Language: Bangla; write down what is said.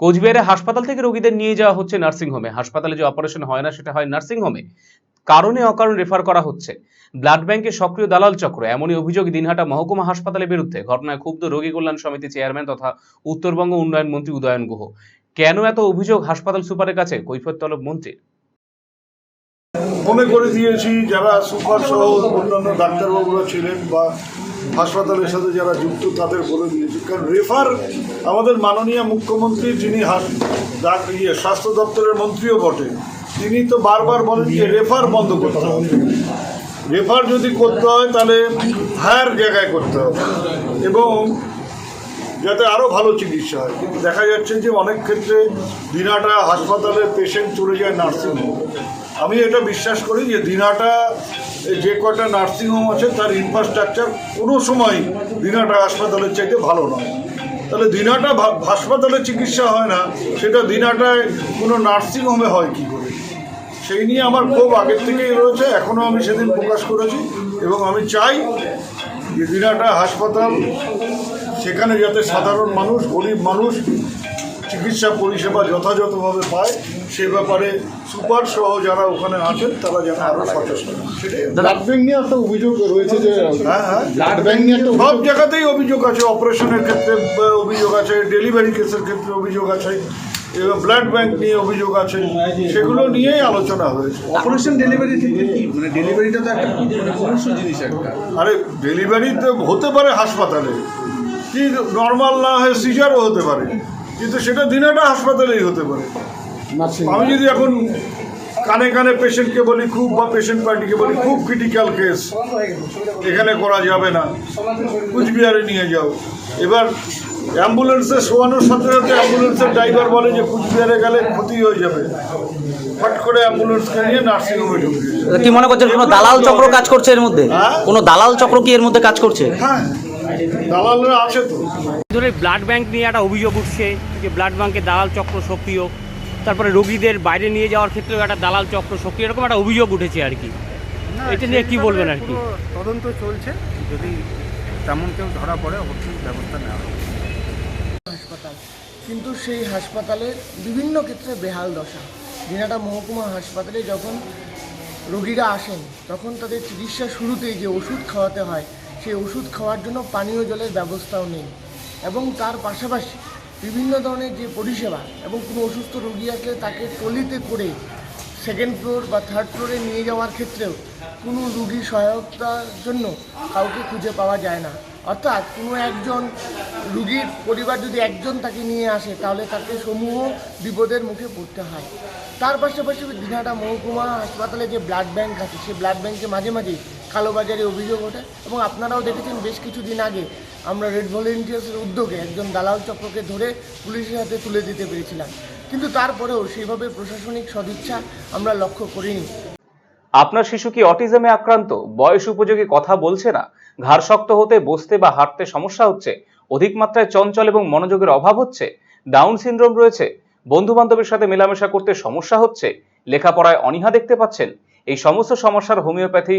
কোচবিহারে হাসপাতাল থেকে রোগীদের নিয়ে যাওয়া হচ্ছে নার্সিংহোমে হাসপাতালে যে অপারেশন হয় না, সেটা হয় নার্সিংহোমে কারণে অকারণ রেফার করা হচ্ছে। ব্লাড ব্যাংকের সক্রিয় দালাল চক্র, এমনই অভিযোগ দিনহাটা মহকুমা হাসপাতালের বিরুদ্ধে। ঘটনায় ক্ষুব্ধ রোগী কল্যাণ সমিতি চেয়ারম্যান তথা উত্তরবঙ্গ উন্নয়ন মন্ত্রী উদয়ন গুহ। কেন এত অভিযোগ হাসপাতাল সুপারের কাছে? কৈফিয়ত তলব মন্ত্রী মনে করে দিয়েছি, যারা সুপার সহ অন্যান্য ডাক্তারবাবুরা ছিলেন বা হাসপাতালের সাথে যারা যুক্ত, তাদের বলে দিয়েছি। কারণ রেফার আমাদের মাননীয় মুখ্যমন্ত্রী যিনি ইয়ে স্বাস্থ্য দপ্তরের মন্ত্রীও বটে। তিনি তো বারবার বলেন যে রেফার বন্ধ করতে হবে। রেফার যদি করতে হয়, তাহলে হায়ার জায়গায় করতে হবে। এবং যাতে আরও ভালো চিকিৎসা হয়। কিন্তু দেখা যাচ্ছে যে অনেক ক্ষেত্রে দিনাটা হাসপাতালে পেশেন্ট চলে যায় নার্সিংহোম আমি এটা বিশ্বাস করি যে দিনাটা যে কটা নার্সিংহোম আছে, তার ইনফ্রাস্ট্রাকচার কোনো সময় দিনাটা হাসপাতালের চাইতে ভালো নয়। তাহলে দিনাটা হাসপাতালে চিকিৎসা হয় না, সেটা দিনাটায় কোনো নার্সিংহোমে হয় কী করে? সেই নিয়ে আমার খুব আগের থেকেই রয়েছে, এখনও আমি সেদিন প্রকাশ করেছি এবং আমি চাই যে দিনাটা হাসপাতাল, সেখানে যাতে সাধারণ মানুষ, গরিব মানুষ চিকিৎসা পরিষেবা যথাযথভাবে পায় সে ব্যাপারে সুপার সহ যারা ওখানে আছেন তারা যেন আরও সচেষ্ট ব্লাড ব্যাংক নিয়ে একটা অভিযোগ রয়েছে যে হ্যাঁ হ্যাঁ। ব্লাড ব্যাংক নিয়ে একটা সব জায়গাতেই অভিযোগ আছে অপারেশনের ক্ষেত্রে অভিযোগ আছে ডেলিভারি কেসের ক্ষেত্রে অভিযোগ আছে এবং ব্লাড ব্যাংক নিয়ে অভিযোগ আছে সেগুলো নিয়েই আলোচনা হয়েছে। অপারেশন ডেলিভারি থেকে কি? মানে ডেলিভারিটা তো একটা জিনিস একটা। আরে ডেলিভারি তো হতে পারে হাসপাতালে কি নর্মাল না হয়ে সিজারও হতে পারে। কিন্তু সেটা দিনাটা হাসপাতালেই হতে পারে। আমি যদি এখন কানে কানে পেশেন্টকে বলি খুব বা পেশেন্ট পার্টিকে বলি খুব ক্রিটিক্যাল কেস এখানে করা যাবে না। কুচবিহারে নিয়ে যাও। এবার অ্যাম্বুলেন্সে শোয়ানোর সাথে সাথে অ্যাম্বুলেন্সের ড্রাইভার বলে যে কুচবিহারে গেলে ক্ষতি হয়ে যাবে। ফট করে অ্যাম্বুলেন্সকে নিয়ে নার্সিংহোমে ঢুকে দিয়েছে। কি মনে করছেন কোনো দালাল চক্র কাজ করছে এর মধ্যে? হ্যাঁ? কোনো দালাল চক্র কি এর মধ্যে কাজ করছে? হ্যাঁ। দালালরা আছে তো। ধরে ব্লাড ব্যাংক নিয়ে একটা অভিযোগ উঠছে যে ব্লাড ব্যাংকে দালাল চক্র সক্রিয়। তারপরে রোগীদের বাইরে নিয়ে যাওয়ার ক্ষেত্রেও একটা দালাল চক্র সক্রিয় এরকম একটা অভিযোগ উঠেছে আর কি। এটা নিয়ে কি বলবেন আর কি? তদন্ত চলছে যদি তেমন কেউ ধরা পড়ে অবশ্যই ব্যবস্থা নেওয়া হবে। হাসপাতাল কিন্তু সেই হাসপাতালের বিভিন্ন ক্ষেত্রে বেহাল দশা। দিনাটা মহকুমা হাসপাতালে যখন রোগীরা আসেন তখন তাদের চিকিৎসা শুরুতেই যে ওষুধ খাওয়াতে হয় সেই ওষুধ খাওয়ার জন্য পানীয় জলের ব্যবস্থাও নেই। এবং তার পাশাপাশি বিভিন্ন ধরনের যে পরিষেবা এবং কোনো অসুস্থ রোগী আসলে তাকে টলিতে করে সেকেন্ড ফ্লোর বা থার্ড ফ্লোরে নিয়ে যাওয়ার ক্ষেত্রেও কোনো রুগী সহায়তার জন্য কাউকে খুঁজে পাওয়া যায় না। অর্থাৎ কোনো একজন রুগীর পরিবার যদি একজন তাকে নিয়ে আসে, তাহলে তাকে সমূহ বিপদের মুখে পড়তে হয়। তার পাশাপাশি দিনহাটা মহকুমা হাসপাতালে যে ব্লাড ব্যাংক আছে সেই ব্লাড ব্যাংকে মাঝে মাঝেই কালোবাজারি অভিযোগ ওঠে এবং আপনারাও দেখেছেন বেশ কিছুদিন আগে আমরা রেড ভলেন্টিয়ার্সের উদ্যোগে একজন দালাল চক্রকে ধরে পুলিশের হাতে তুলে দিতে পেরেছিলাম। কিন্তু তারপরেও সেইভাবে প্রশাসনিক সদিচ্ছা আমরা লক্ষ্য করিনি। আপনার শিশু কি অটিজমে আক্রান্ত? বয়স উপযোগী কথা বলছে না? ঘাড় শক্ত হতে, বসতে বা হাঁটতে সমস্যা হচ্ছে? অধিক মাত্রায় চঞ্চল এবং মনোযোগের অভাব হচ্ছে? ডাউন সিনড্রোম রয়েছে? বন্ধু বান্ধবের সাথে মেলামেশা করতে সমস্যা হচ্ছে? লেখাপড়ায় অনীহা দেখতে পাচ্ছেন? এই সমস্ত সমস্যার homeopathy